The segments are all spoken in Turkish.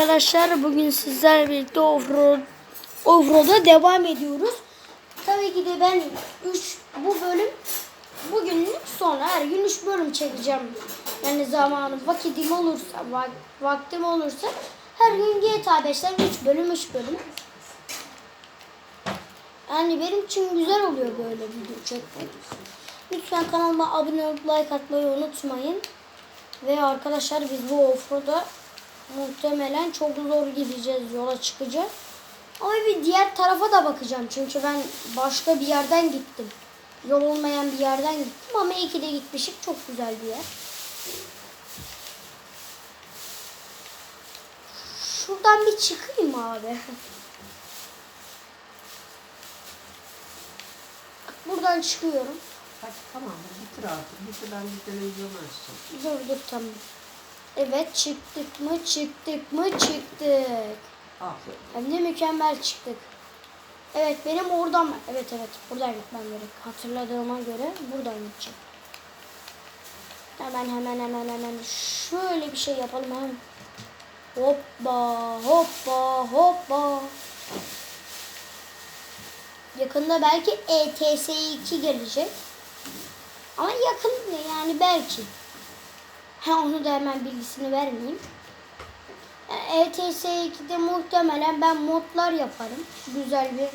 arkadaşlar bugün sizlerle birlikte offroad offroad'a devam ediyoruz. Tabii ki de ben 3 bu bölüm bugünlük sonra her gün 3 bölüm çekeceğim. Yani zamanım vakitim olursa vak- vaktim olursa her gün GTA 5'ten 3 bölüm 3 bölüm. Yani benim için güzel oluyor böyle video çekmek. Lütfen kanalıma abone olup like atmayı unutmayın. Ve arkadaşlar biz bu offroad'a muhtemelen çok zor gideceğiz, yola çıkacağız. Ama bir diğer tarafa da bakacağım. Çünkü ben başka bir yerden gittim. Yol olmayan bir yerden gittim ama iyi ki de gitmişik. Çok güzel bir yer. Şuradan bir çıkayım abi. Buradan çıkıyorum. Hadi tamam bitir artık. Bitir ben bir televizyon açacağım. Dur dur tamam. Evet çıktık mı çıktık mı çıktık. Aferin. Hem de mükemmel çıktık. Evet benim oradan evet evet buradan gitmem gerek. Hatırladığıma göre buradan gideceğim. Hemen hemen hemen hemen şöyle bir şey yapalım hemen. Hoppa hoppa hoppa. Yakında belki E ETS2 gelecek. Ama yakın yani belki. Ha onu da hemen bilgisini vermeyeyim. E ETS2'de muhtemelen ben modlar yaparım. Güzel bir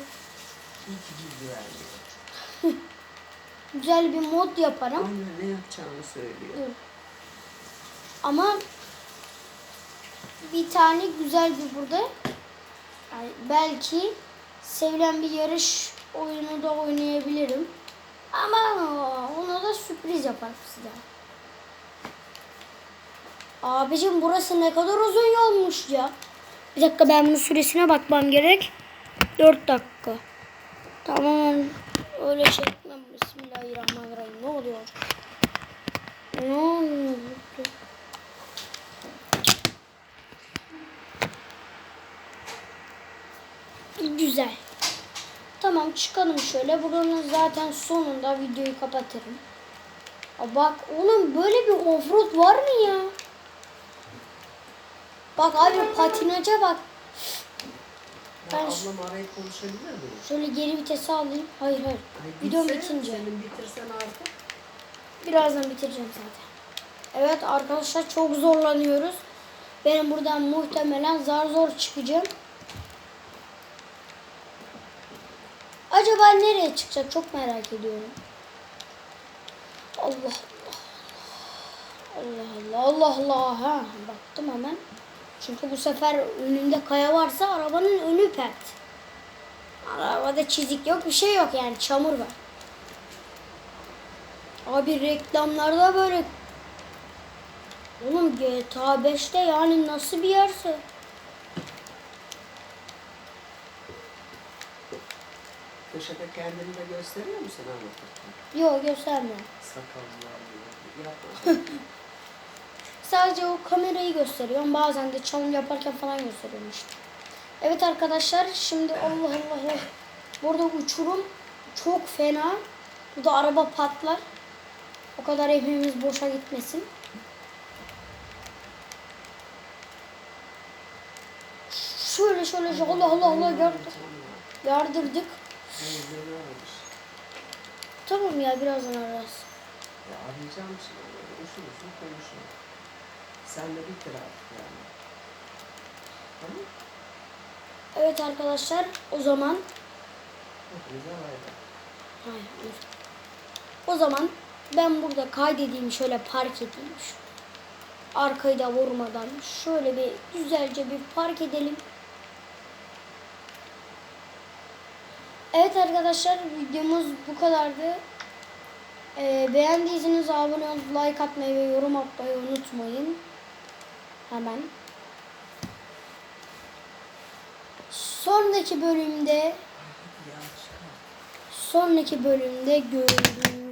güzel bir mod yaparım. Anne ne yapacağını söylüyor. Dur. Ama bir tane güzel bir burada yani belki sevilen bir yarış oyunu da oynayabilirim. Ama ona da sürpriz yaparım size. Abicim burası ne kadar uzun yolmuş ya. Bir dakika ben bunun süresine bakmam gerek. 4 dakika. Tamam. Öyle çekmem. Bismillahirrahmanirrahim. Ne oluyor? Ne oluyor? Güzel. Tamam çıkalım şöyle. Buranın zaten sonunda videoyu kapatırım. Bak oğlum böyle bir offroad var mı ya? Bak abi patinaja bak. Ya Ben- ablam arayıp konuşabilir mi? Şöyle geri vitesi alayım. Hayır hayır. Ay, Videom bitince. Senin bitirsen artık. Birazdan bitireceğim zaten. Evet arkadaşlar çok zorlanıyoruz. Benim buradan muhtemelen zar zor çıkacağım. Acaba nereye çıkacak çok merak ediyorum. Allah Allah. Allah Allah Allah Allah. Ha, baktım hemen. Çünkü bu sefer önümde kaya varsa arabanın önü pert. Arabada çizik yok bir şey yok yani çamur var. Abi reklamlarda böyle Oğlum GTA 5'te yani nasıl bir yerse. Köşede kendini de gösteriyor musun anlatırken? Yok göstermiyor. Sakallar gibi. Yapma. Sadece o kamerayı gösteriyorum. Bazen de çalım yaparken falan gösteriyorum işte. Evet arkadaşlar şimdi Allah Allah. Burada uçurum çok fena. Burada araba patlar. O kadar evimiz boşa gitmesin. Şöyle şöyle şöyle Allah Allah Allah yardır, yardırdık. Aramış. Tamam ya birazdan ararız. Ya arayacağım şimdi. Uzun uzun konuşalım. Sen de bitir artık yani. Tamam Evet arkadaşlar o zaman Hepinize. Hayır, dur. O zaman ben burada kaydedeyim şöyle park edeyim. Şu arkayı da vurmadan şöyle bir güzelce bir park edelim. Evet arkadaşlar videomuz bu kadardı. Ee, beğendiyseniz abone olup like atmayı ve yorum atmayı unutmayın. Hemen. Sonraki bölümde sonraki bölümde görüşürüz.